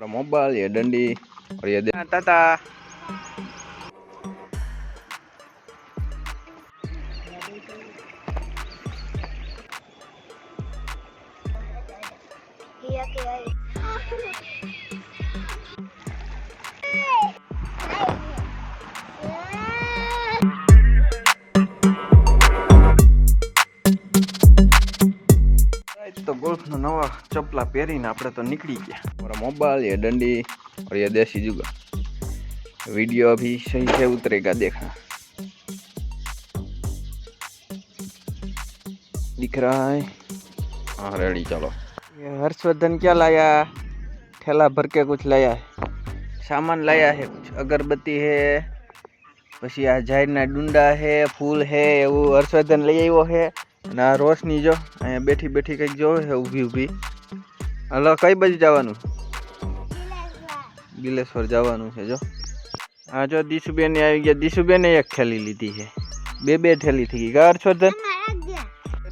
orang mobile ya dan di oh, Oriade. Nah, tata. ગોલ્ફનો નવા ચપલા પહેરીને આપણે તો નીકળી ગયા और मोबाइल ये डंडी और ये देसी जुगा वीडियो अभी सही से उतरेगा देखना दिख रहा है हाँ रेडी चलो ये हर्षवर्धन क्या लाया ठेला भर के कुछ लाया है सामान लाया है कुछ अगरबत्ती है પછી આ ઝાડના ડુંડા હે ફૂલ હે એવું હર્ષવર્ધન લઈ આવ્યો છે અને આ રોશની જો, અહીંયા બેઠી બેઠી કંઈક જોવે છે, ઊભી ઊભી. હલો, કઈ બાજુ જવાનું? બિલેશ્વર જવાનું છે, જો. હા જો દીશુબેન આવી ગયા. દીશુબેને એક થેલી લીધી છે. બે બે થેલી થઈ ગઈ. કા છો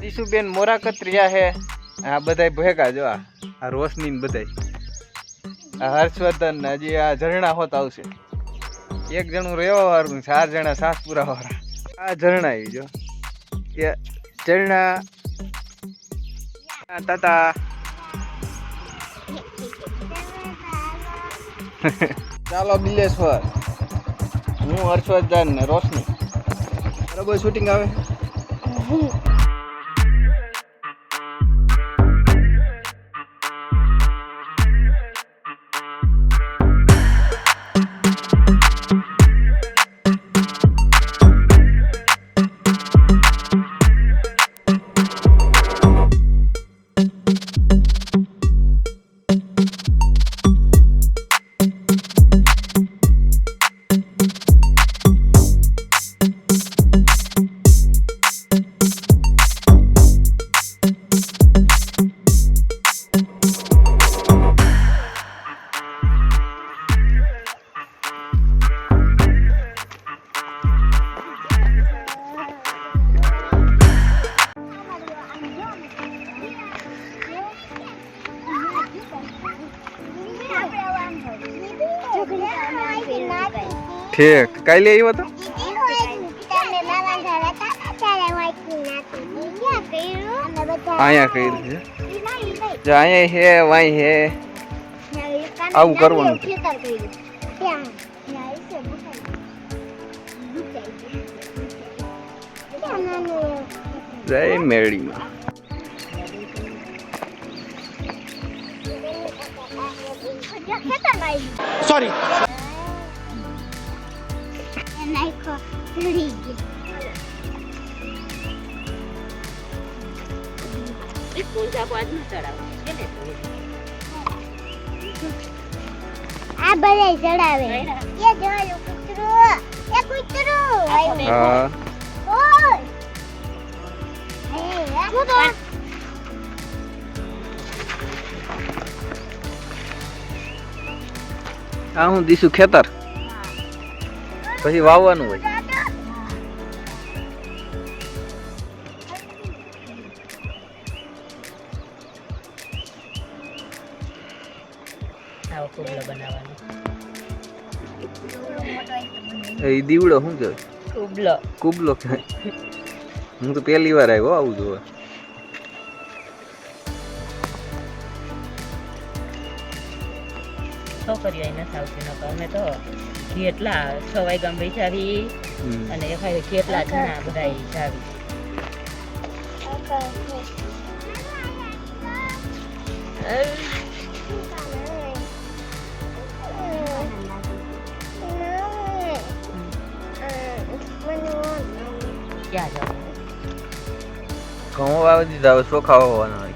દીશુબેન મોરા કતરિયા છે. આ બધાય ભેગા જો, આ રોશની બધા હર્ષવર્ધન હજી આ ઝરણા હોત આવશે. એક જણું રહેવા વાળું ચાર જણા સાસપુરા વાળા આ ઝરણા આવી જો એ આ તાતા. ચાલો બિલેશ્વર. હું હર્ષવર્ધન ને રોશની. બરાબર શૂટિંગ આવે? ઠીક. કાલે આવ્યો તો? અહીંયા કર્યું છે. જો અહીંયા હે વાય હે આવું કરવાનું જય મેળીમાં સોરી આ બધા ચડાવે. એ જોયું કૂતરું. એ કૂતરું. હા. ઓય આ હું દીશું ખેતર. પછી વાવવાનું હોય. એ દીવડો શું કહેવાય? કુબલો કુબલો કહેવાય. હું તો પહેલી વાર આવ્યો આવું જોવા. છોકરીઓ નથી આવતી નકર અમે તો કેટલા છ વાગ્યા બેસાવી હમ. અને એખાય કેટલા જણા બધા જાવી ક્યાં જવાનું ઘઉં વાવી દીધા હવે ચોખા વાવવાના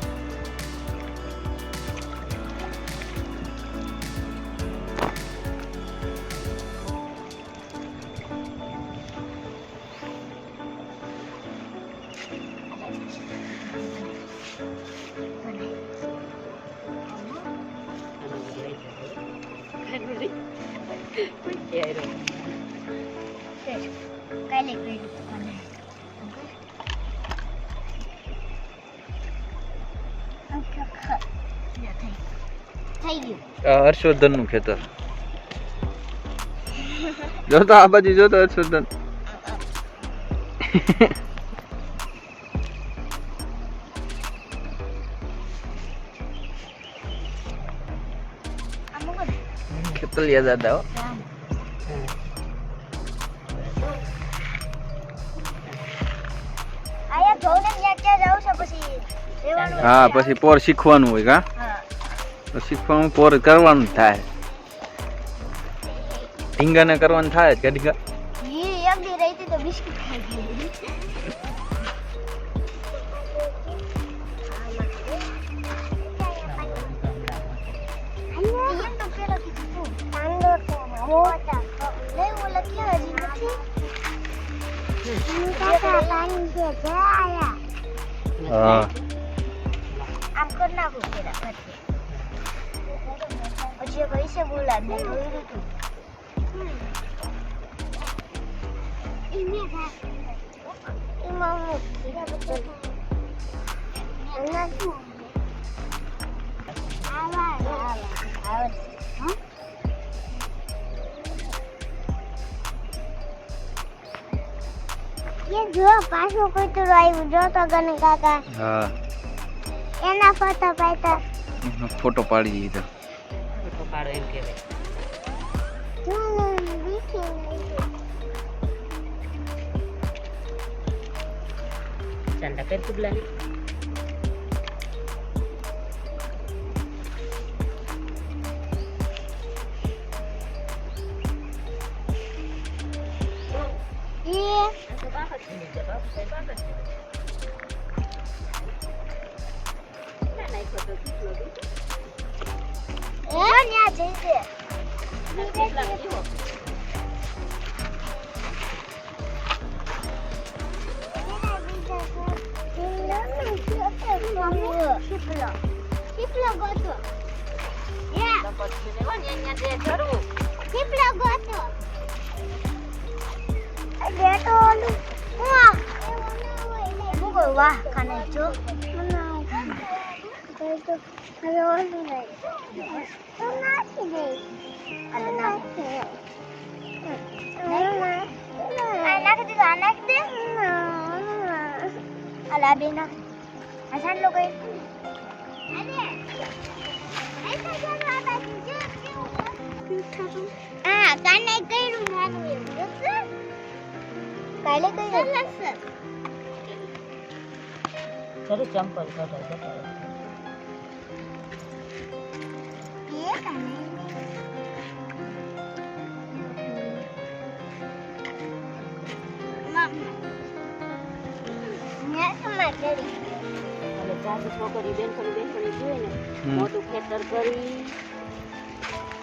થઈ ગયું. હર્ષવર્ધનનું ખેતર. જોતો આ બાજુ જોતો હર્ષવર્ધન. ખેતલિયા દાદા હો. પછી પોર શીખવાનું હોય કા? શીખવાનું પોર કરવાનું થાય. ઢીંગાને કરવાનું થાય કે નથી? હા. આમ કર એ જો પાછું કૂતરું આવ્યું. જો તો ગને કાકા. એના ફોટો પાડતા ફોટો પાડી દીધો. ફોટો પાડો એમ કહેવાય ચાંદા કુબલાની શીપલો ગોતો શીપલો ગોતો બેટો ઓલું મુગો વાહ ખાને જો તો હવે ઓલું નહીં નાખી દે અલે નાખી દીધું આ નાખી દે અલા બે આ સાન લોકો હા કાને કર્યું નાનું એવું કાલે કર્યું સર ચલો ચંપલ છોકરી બેનપણી બેનપણી જોઈએ ને મોટું ખેતર કરી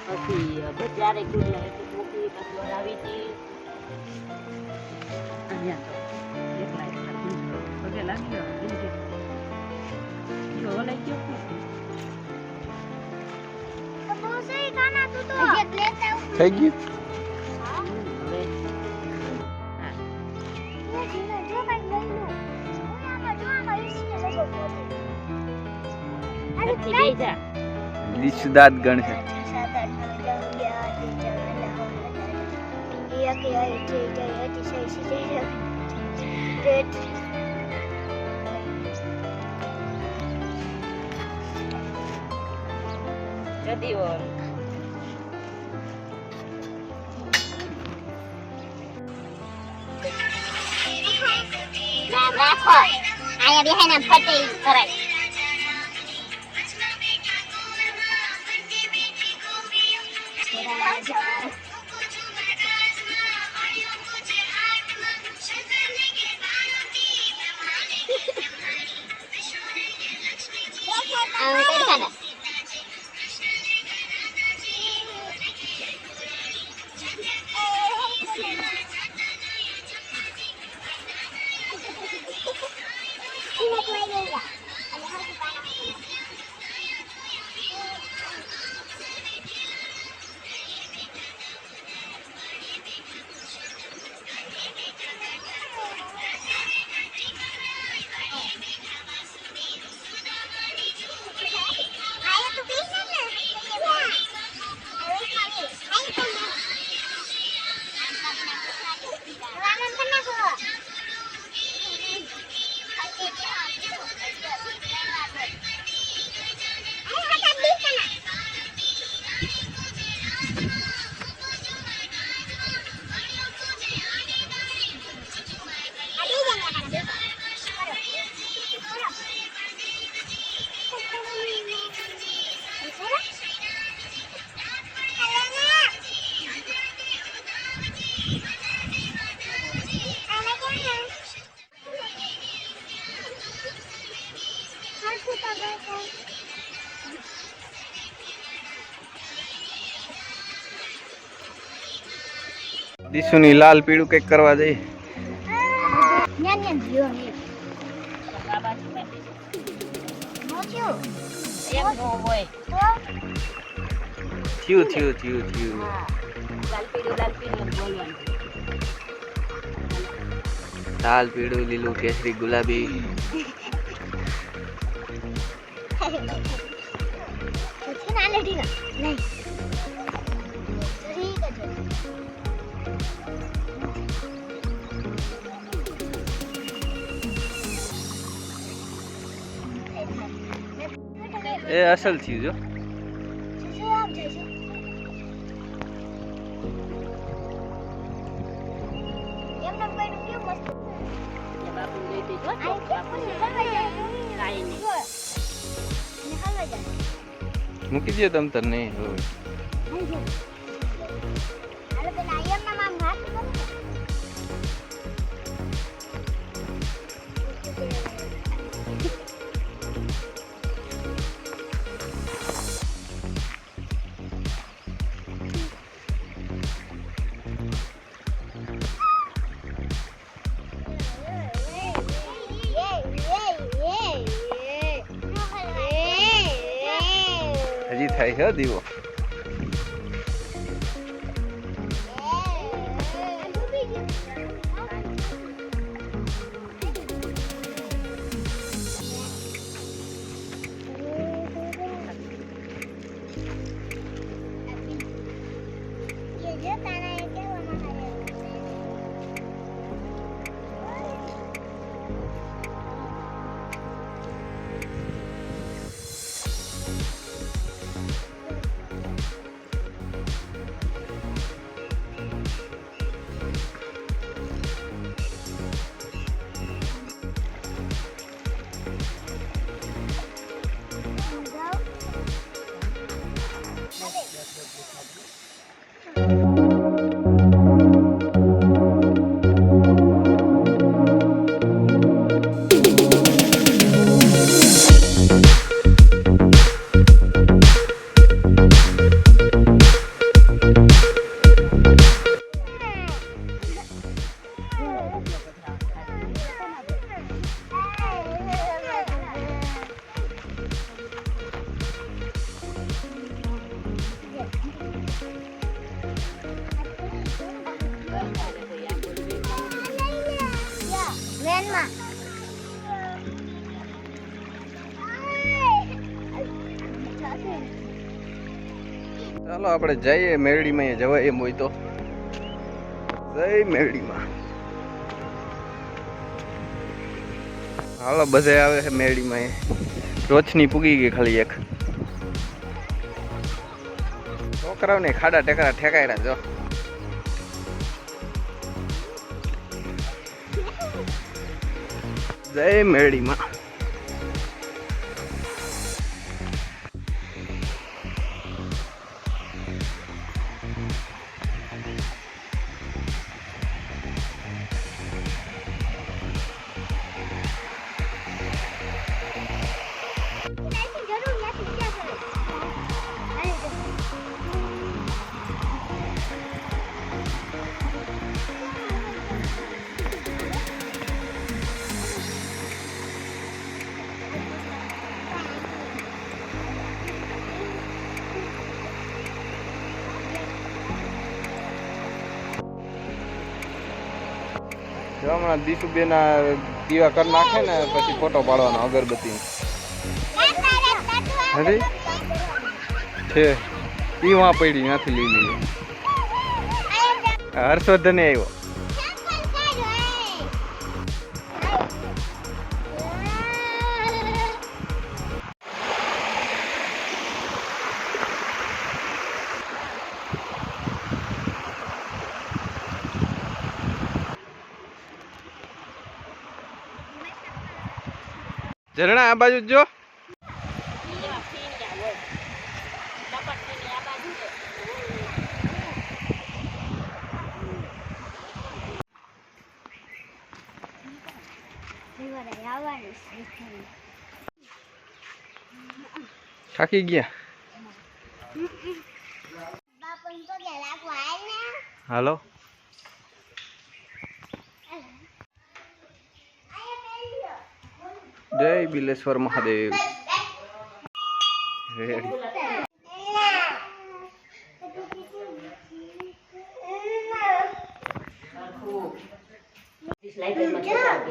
પછી બજારે ગુડલા એક મૂકી પછી હતી અહીંયા તો ગયો થઈ ગયું? હવે હા ઘરથી બેહી જા. I am behind and put the correct. દીશુની લાલ પીળું કંઈક કરવા તો થયું થયું થયું થયું. લાલ પીળું લાલ કેસરી ગુલાબી. ના જો અસલ થયું જો મૂકી દે તમ તને નહીં થાય છે દીવો? આપણે જઈએ મેરડીમાં જવાય એમ હોય તો. જય મેરડીમાં. હાલો, બધે આવે છે મેરડીમાં રોચની પૂગી ગઈ ખાલી એક. છોકરાઓને ખાડા ટેકરા ઠેકાયરા જો. જય મેરડીમાં. હમણાં દીશુબેના દીવા કરી નાખે ને પછી ફોટો પાડવાનો અગરબત્તી હજી છે. ઈ વાં પડી ત્યાંથી લઈ લઈએ હર્ષવર્ધને આવ્યો. આ બાજુ જો એમાં ફીણ્યા હોય ટપક ફીણી આ બાજુ છે. સવારે આવવાનું છે થાકી ગયા બાપુને પગે લાગવા આય ને હાલો જય બિલેશ્વર મહાદેવ.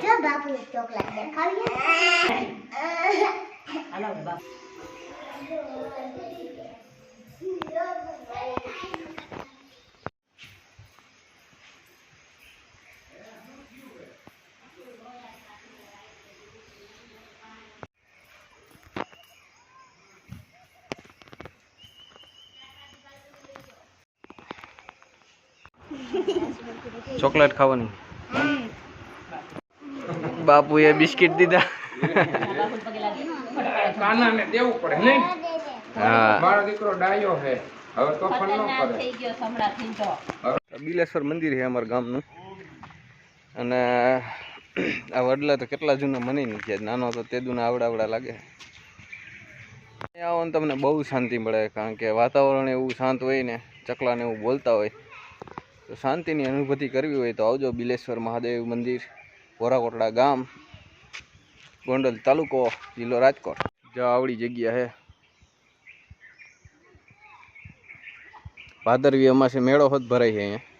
જો બાપુને ચોકલેટ દેખાડીએ હાલો હવે બાપ. ચોકલેટ ખાવાની. બાપુએ બિસ્કિટ દીધા. બાપુને પગે લાગી. ફટાફટ કાનાને દેવું પડે નહીં? હા. મારો દીકરો ડાયો હે. હવે તોફાન ન કરે થઈ ગયો સંભળાથી તો બિલેશ્વર મંદિર છે અમારા ગામનું. અને આ વડલા તો કેટલા જૂના મને નહીં ગયા નાનો તો તે દુના આવડા આવડા લાગે આવો ને તમને બહુ શાંતિ મળે કારણ કે વાતાવરણ એવું શાંત હોય ને ચકલાને એવું બોલતા હોય. તો શાંતિની અનુભૂતિ કરવી હોય તો આવજો બિલેશ્વર મહાદેવ મંદિર, વોરાકોટડા ગામ, ગોંડલ તાલુકો, જિલ્લો રાજકોટ. જો આવડી જગ્યા છે ભાદરવી અમાસે મેળો હોત ભરાય છે અહીંયા.